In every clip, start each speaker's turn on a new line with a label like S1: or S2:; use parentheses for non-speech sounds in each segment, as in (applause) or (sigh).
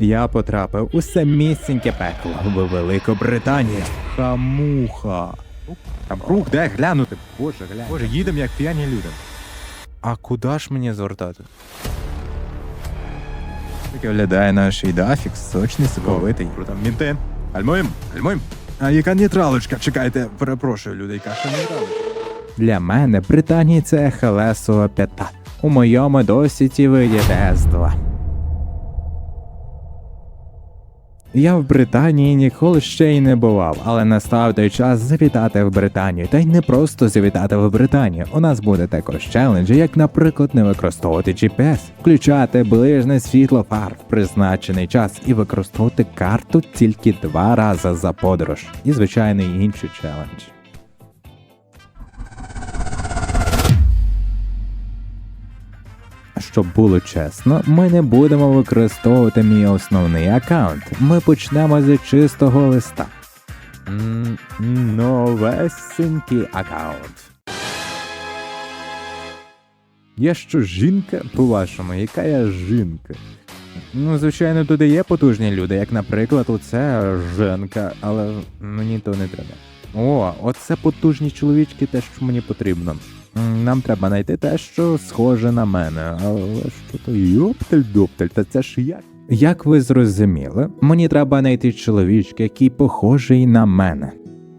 S1: Я потрапив у самісіньке пекло в Великобританії. Хамуха. Там рух, де глянути? Боже, глянь. Боже, їдемо як п'яні люди. А куди ж мені звертати? Так виглядає наш ідафікс, сочний, соковитий. Там мінти. Гальмуєм, гальмуєм. А яка нейтралочка? Чекайте, перепрошую, люди, яка ще нейтралочка? Для мене Британія це Хелесова п'ята. У моєму досвіді виді тества. Я в Британії ніколи ще й не бував, але настав той час завітати в Британію. Та й не просто завітати в Британію. У нас буде також челенджі, як, наприклад, не використовувати GPS, включати ближне світло фар в призначений час і використовувати карту тільки два рази за подорож. І звичайно інший інші Щоб було чесно, ми не будемо використовувати мій основний аккаунт. Ми почнемо з чистого листа. М, Новесенький аккаунт. Я що жінка? По-вашому, яка я жінка? Ну, звичайно, туди є потужні люди, як, наприклад, оце жінка, але мені то не треба. О, оце потужні чоловічки, те, що мені потрібно. Нам треба знайти те, що схоже на мене. Але що то йоптель-доптель, та це ж як? Як ви зрозуміли, мені треба знайти чоловічка, який похожий на мене.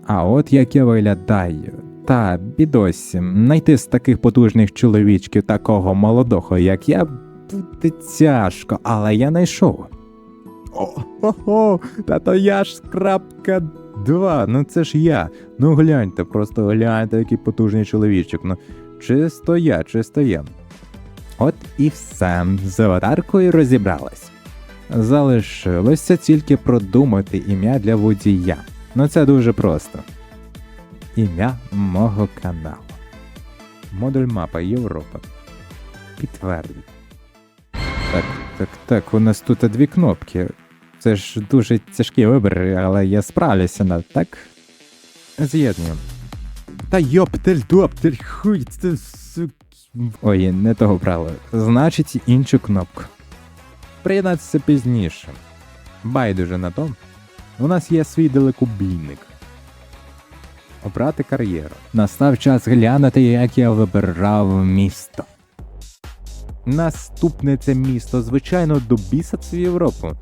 S1: А от як я виглядаю. Та бідосі, знайти з таких потужних чоловічків такого молодого, як я, буде тяжко, але я знайшов. О-хо-хо, та то я ж крапка два, ну це ж я. Ну гляньте, просто гляньте, який потужний чоловічок. Ну, чисто я, чисто я. От і все. З аватаркою розібрались. Залишилося тільки продумати ім'я для водія. Ну це дуже просто. Ім'я мого каналу. Модуль мапа Європа. Підтвердить. Так, так, так, у нас тут дві кнопки. Це ж дуже тяжкі вибори, але я справлюся над так. З'єднуємо. Та йоптель доптель, хуй це. Ой, не того брали. Значить, іншу кнопку. Приєднатися пізніше. Байдуже на то. У нас є свій далекобійник. Обрати кар'єру. Настав час глянути, як я вибирав місто. Наступне це місто, звичайно, до біса в Європу.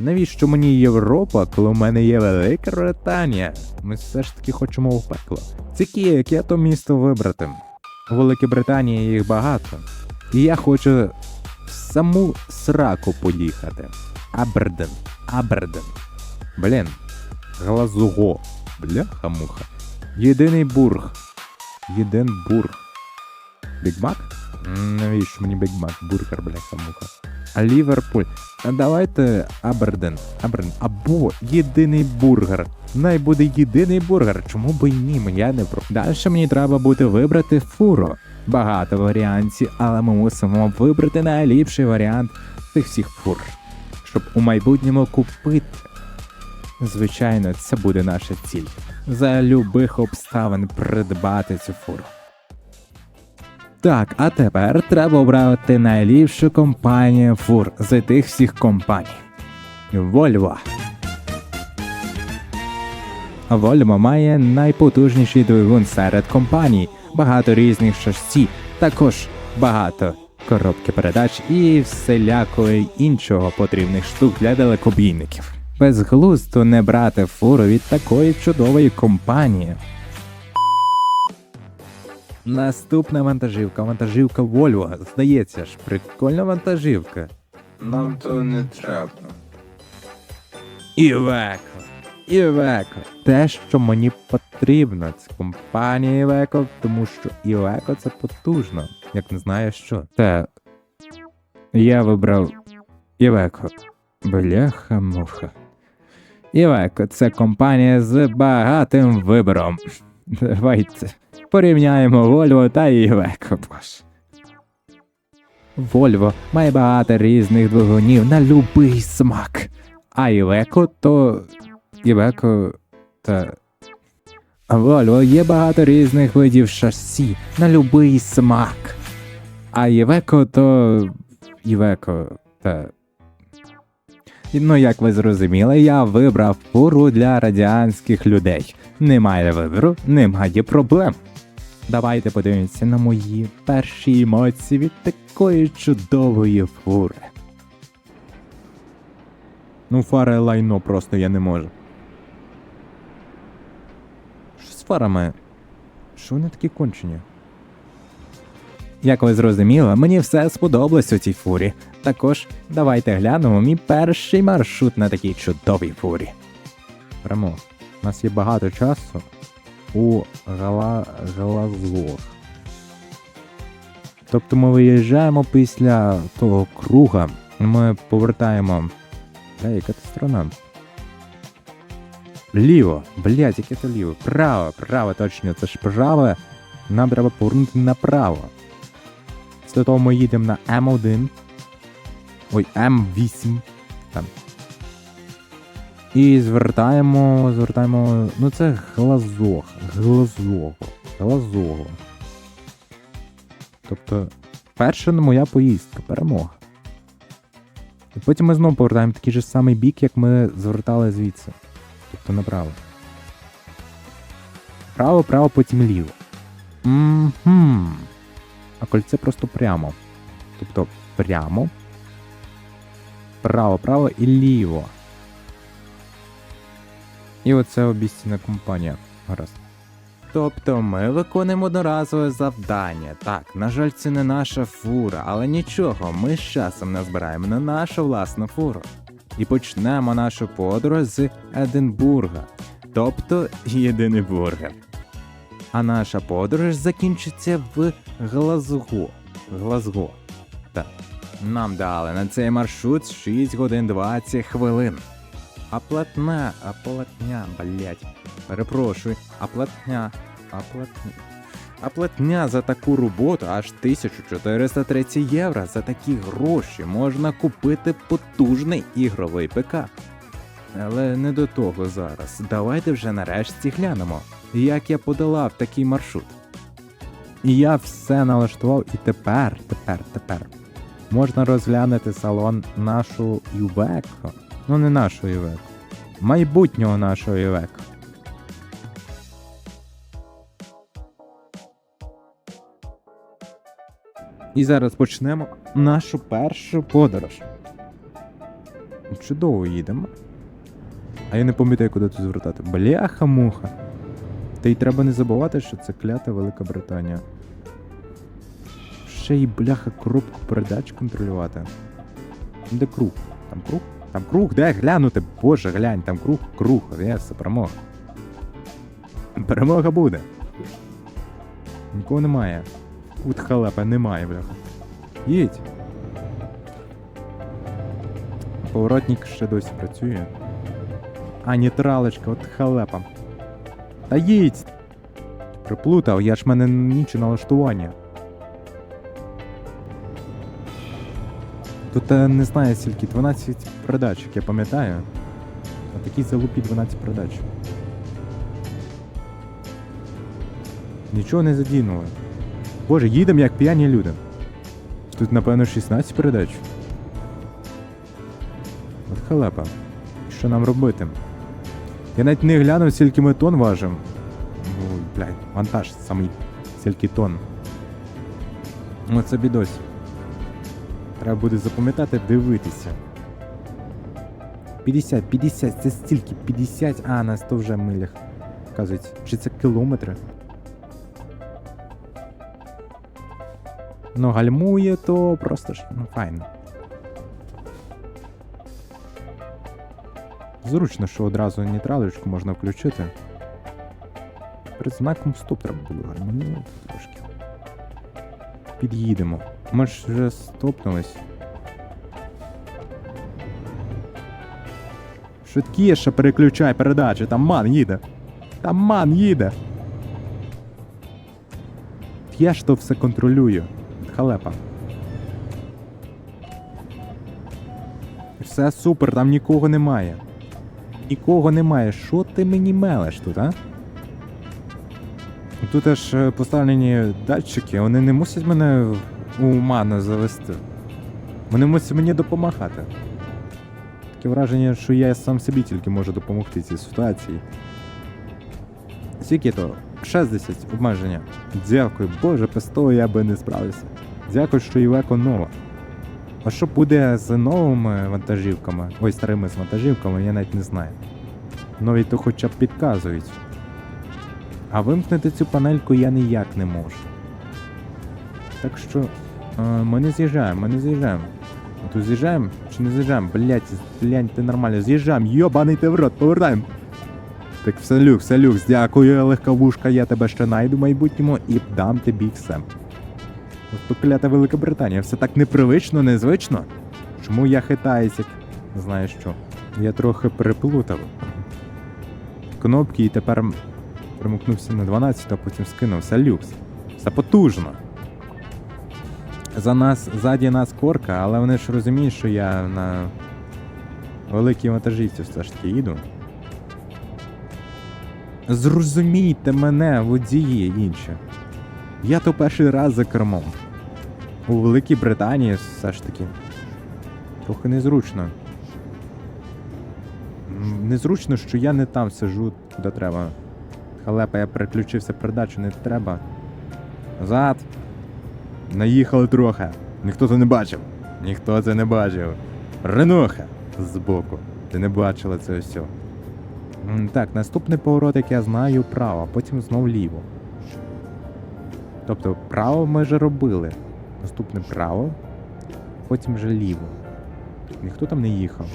S1: Навіщо мені Європа, коли у мене є Велика Британія? Ми все ж таки хочемо в пекло. Тільки яке то місто вибрати? У Великій Британії їх багато. І я хочу в саму сраку поїхати. Аберден. Аберден. Блін. Глазуго. Бляха-муха. Єдиний бург. Єдинбург. Бігмак? Навіщо мені Бігмак? Бургер, бляха-муха. А Ліверпуль. Давайте Аберден. Аберден. Або єдиний бургер. Най буде єдиний бургер. Чому би й ні? Я не про. Далі мені треба буде вибрати фуру. Багато варіантів, але ми мусимо вибрати найліпший варіант цих всіх фур, щоб у майбутньому купити. Звичайно, це буде наша ціль. За любих обставин придбати цю фуру. Так, а тепер треба обрати найліпшу компанію фур з тих всіх компаній. Volvo. Volvo має найпотужніший двигун серед компаній, багато різних шасі, також багато коробки передач і всілякої іншого потрібних штук для далекобійників. Безглуздо не брати фуру від такої чудової компанії. Наступна вантажівка, вантажівка Volvo. Здається ж, прикольна вантажівка.
S2: Нам то не треба.
S1: Івеко. Івеко. Те, що мені потрібно, це компанія Івеко, тому що Івеко це потужно, як не знаю що. Та я вибрав Івеко. Бляха муха. Івеко це компанія з багатим вибором. Давайте порівняємо Volvo та Івеко. Боже. Volvo має багато різних двигунів на любий смак. А Iveco то. Iveco та. Volvo є багато різних видів шасі на любий смак. А Iveco то. Iveco та. Ну, як ви зрозуміли, я вибрав фуру для радіанських людей. Немає вибору, немає проблем. Давайте подивимося на мої перші емоції від такої чудової фури. Ну, фари лайно просто я не можу. Що з фарами? Що вони такі кончені? Як ви зрозуміли, мені все сподобалось у цій фурі. Також давайте глянемо мій перший маршрут на такій чудовій фурі. Прямо, у нас є багато часу у гала... Тобто ми виїжджаємо після того круга, ми повертаємо. Бля, яка це сторона? Ліво, блять, яке це ліво. Право, право, точно, це ж право. Нам треба повернути направо. Після того ми їдемо на М1. Ой, М8. Там. І звертаємо. Звертаємо. Ну це глазог. Глазого. Глазого. Тобто, перша моя поїздка, перемога. І потім ми знову повертаємо такий же самий бік, як ми звертали звідси. Тобто направо. Право, право, потім ліво. Мгм. А кольце просто прямо. Тобто прямо. Право, право і ліво. І оце обіцяна компанія. Гаразд. Тобто ми виконуємо одноразове завдання. Так, на жаль, це не наша фура, але нічого, ми з часом назбираємо на нашу власну фуру. І почнемо нашу подорож з Единбурга, тобто єдиний бургер. А наша подорож закінчиться в Глазго. Глазго. Так. Нам дали на цей маршрут 6 годин 20 хвилин. А платна, а платня, блять. Перепрошую, а платня, а платня. А платня за таку роботу аж 1430 євро. За такі гроші можна купити потужний ігровий ПК. Але не до того зараз. Давайте вже нарешті глянемо, як я подолав такий маршрут. І я все налаштував, і тепер, тепер, тепер можна розглянути салон нашу Ювеко. Ну, не нашу Ювеко. Майбутнього нашого Ювеко. І зараз почнемо нашу першу подорож. Чудово їдемо. А я не пам'ятаю, куди тут звертати. Бляха-муха. Та й треба не забувати, що це клята Велика Британія. Ще й бляха коробку передач контролювати. Де круг? Там круг? Там круг, де глянути? Боже, глянь, там круг, круг, Єс, перемога. Перемога буде. Нікого немає. От халепа немає, бляха. Їдь. Поворотник ще досі працює. А, нейтралочка, от халепа. Та їдь! Приплутав, я ж мене ніче налаштування. Тут е, не знаю скільки, 12 передач, як я пам'ятаю. А такі залупі 12 передач. Нічого не задінули. Боже, їдемо як п'яні люди. Тут, напевно, 16 передач. От халепа. Що нам робити? Я навіть не глянув, скільки ми тонн важимо. Ну, блядь, вантаж самий скільки тонн. Оце бідось. Треба буде запам'ятати, дивитися. 50, 50, це стільки, 50, а, на 100 вже милях. Вказується. Чи це кілометри? Ну, гальмує, то просто ж, ну, файно. Зручно, що одразу нейтралочку можна включити. Перед знаком стоп треба було гальмувати трошки. Під'їдемо. Ми ж вже стопнулись. Швидкіше переключай передачі, там ман їде. Там ман їде. Я ж то все контролюю. Халепа. Все супер, там нікого немає. Нікого немає. Що ти мені мелеш тут, а? Тут аж е, поставлені датчики, вони не мусять мене у ману завести. Вони мусять мені допомагати. Таке враження, що я сам собі тільки можу допомогти цій ситуації. Скільки то? 60 обмеження. Дякую, боже, без того я би не справився. Дякую, що Івеко нова. А що буде з новими вантажівками? Ой, старими з вантажівками, я навіть не знаю. Нові то хоча б підказують. А вимкнути цю панельку я ніяк не можу. Так що. Ми не з'їжджаємо, ми не з'їжджаємо. Тут з'їжджаємо чи не з'їжджаємо? Блять, глянь, ти нормально, з'їжджаємо, йобаний ти в рот, повертаємо. Так, все люкс, все люкс, дякую, легковушка, я тебе ще найду в майбутньому і дам тобі все. От клята Велика Британія, все так непривично, незвично. Чому я хитаюсь, як знаєш що? Я трохи переплутав. Кнопки і тепер примукнувся на 12, а потім скинув. Все люкс. Все потужно. За нас, ззаді нас корка, але вони ж розуміють, що я на великій вантажівці все ж таки їду. Зрозумійте мене, водії інші. Я то перший раз за кермом. У Великій Британії все ж таки. Трохи незручно. Незручно, що я не там сижу, куди треба. Халепа, я переключився передачу, не треба. Назад. Наїхали трохи. Ніхто це не бачив. Ніхто це не бачив. Ренуха збоку. Ти не бачила це все. Так, наступний поворот, як я знаю, право, потім знов ліво. Тобто право ми вже робили. Наступне право, потім вже ліво. Ніхто там не їхав.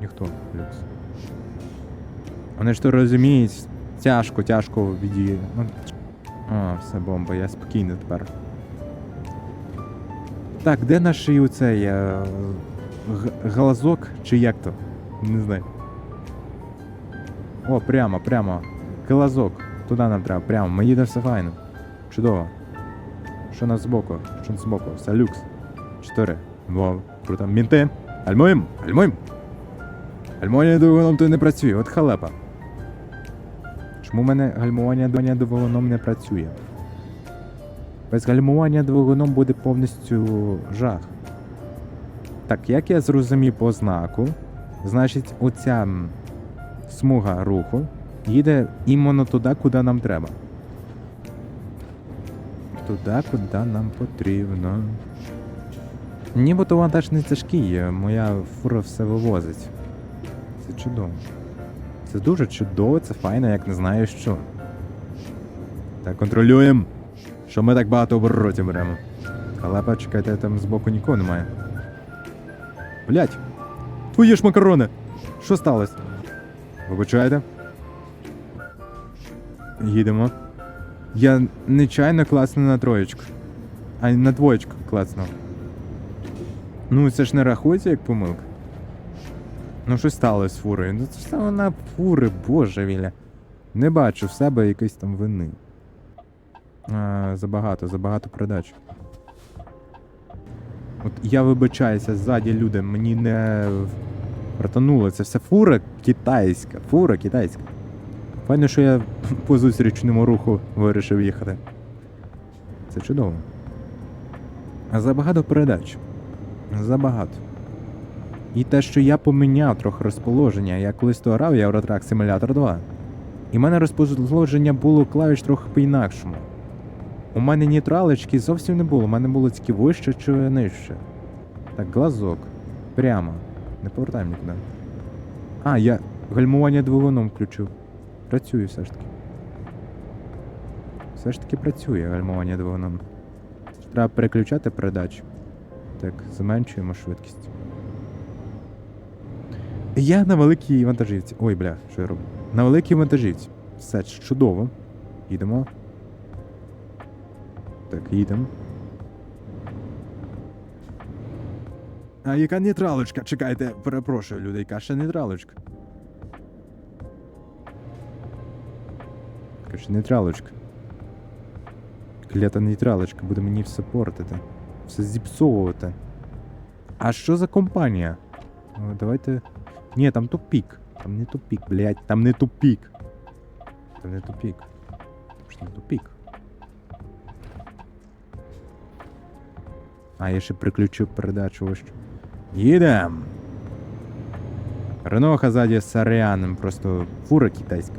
S1: Ніхто, люкс. Вони ж то розуміють, тяжко, тяжко віді. Ну, а, все бомба, я спокійний тепер. Так, де наш оцей е, г- глазок чи як то? Не знаю. О, прямо, прямо. Глазок. Туди нам треба, прямо. Ми їдемо все файно. Чудово. Що нас збоку? Що нас збоку? Все люкс. Чотири. Два. Круто. Мінти. Альмуєм! Альмуєм! Гальмування двигуном то не працює, от халепа. Чому в мене гальмування двигуном не працює? Без гальмування двигуном буде повністю жах. Так, як я зрозумів по знаку, значить, оця смуга руху їде іменно туди, куди нам треба. Туди, куди нам потрібно. Нібито вантаж не тяжкий, е, моя фура все вивозить. Це чудово. Це дуже чудово, це файно, як не знаю що. Так, контролюємо, що ми так багато оборотів беремо. Халепа, чекайте, там збоку нікого немає. Блять! Твої ж макарони! Що сталося? Вибачаєте? Їдемо. Я нечайно клацнув на троєчку. А на двоєчку клацнув. Ну, це ж не рахується як помилка. Ну, що сталося з фурою? Ну це ж саме на фури, боже віля. Не бачу в себе якоїсь там вини. А, забагато, забагато передач. От я вибачаюся, ззаді люди, мені не вратануло. Це все фура китайська. Фура китайська. Файно, що я (laughs) по зустрічному руху вирішив їхати. Це чудово. Забагато передач. Забагато. І те, що я поміняв трохи розположення, я колись то грав Eurotrack Simulator 2. І в мене розположення було клавіш трохи по-інакшому. У мене нейтралочки зовсім не було, у мене було тільки вище чи нижче. Так, глазок. Прямо. Не повертай нікуди. А, я гальмування двигуном включив. Працює все ж таки. Все ж таки працює гальмування двигуном. Треба переключати передачу. Так, зменшуємо швидкість. Я на великій вантажівці. Ой, бля, що я роблю? На великій вантажівці. Все чудово. Їдемо. Так, їдемо. А яка нейтралочка? Чекайте, перепрошую, люди, яка ще нейтралочка? Яка ще нейтралочка? Клята нейтралочка буде мені все портити. Все зіпсовувати. А що за компанія? О, давайте. Ні, там тупік. Там не тупік, блядь, там не тупік. Там не тупік. Там ж не тупік. А, я ще приключив передачу ось. що. Їдем! Реноха ззаді з Саріаном, просто фура китайська.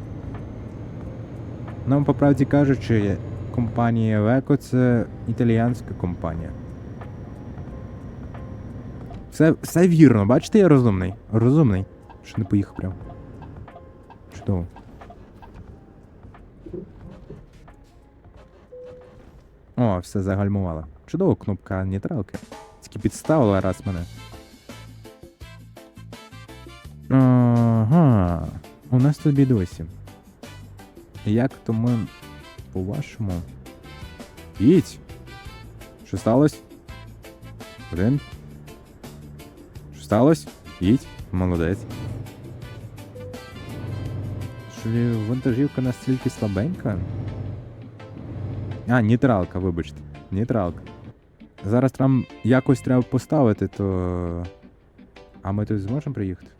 S1: Ну, по правді кажучи, компанія Веко це італіянська компанія. Все, все вірно, бачите, я розумний. Розумний. Що не поїхав прям. Чудово. О, все загальмувало. Чудово, кнопка нейтралки. Тільки підставила раз мене. Ага. У нас тут бідосі. Як то ми по-вашому. Їдь! Що сталося? Один. Що сталося? Їдь. Молодець. Що вантажівка настільки слабенька? А, нейтралка, вибачте. Нейтралка. Зараз там якось треба поставити, то. А ми тут зможемо приїхати?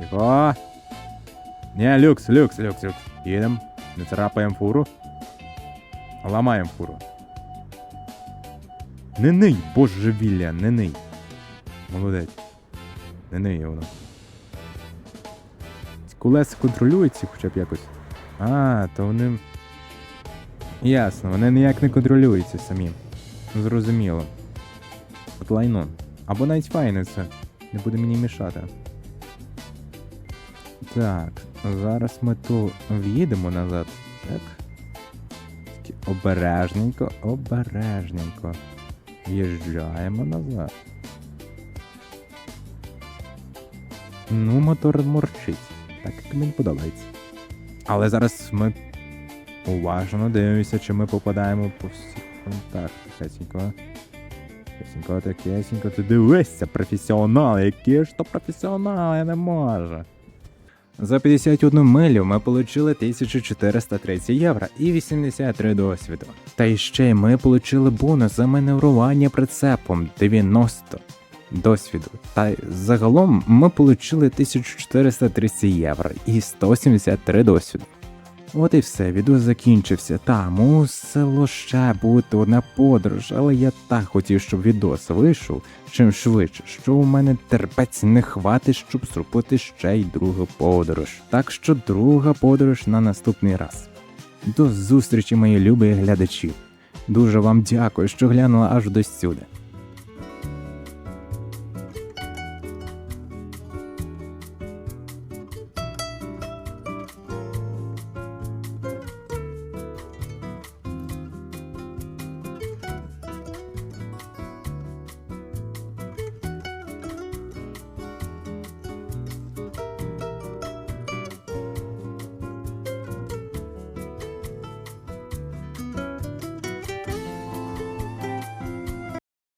S1: Тихо. Не, люкс, люкс, люкс, люкс. Їдемо. Не царапаємо фуру. Ламаємо фуру. Не ний, божевілля, не ний. Молодець. Не ний воно. Ці Колеса контролюються хоча б якось. А, то вони. Ясно, вони ніяк не контролюються самі. Зрозуміло. От лайно. Або навіть файне це. Не буде мені мішати. Так, зараз ми тут в'їдемо назад. Так. Обережненько, обережненько. В'їжджаємо назад. Ну, мотор морчить. Так як мені подобається. Але зараз ми уважно дивимося, чи ми попадаємо по всіх фронтах. Тихесенько. Тихесенько, тихесенько. Ти дивишся, професіонал, який ж то професіонал, я не можу. За 51 милю ми отримали 1430 євро і 83 досвіду. Та ще й ми отримали бонус за маневрування прицепом 90 досвіду. Та загалом ми отримали 1430 євро і 173 досвіду. От і все, відео закінчився. Та мусило ще бути одна подорож, але я так хотів, щоб відос вийшов чим швидше, що у мене терпець не хватить, щоб зробити ще й другу подорож. Так що друга подорож на наступний раз. До зустрічі, мої любі глядачі. Дуже вам дякую, що глянули аж до сюди.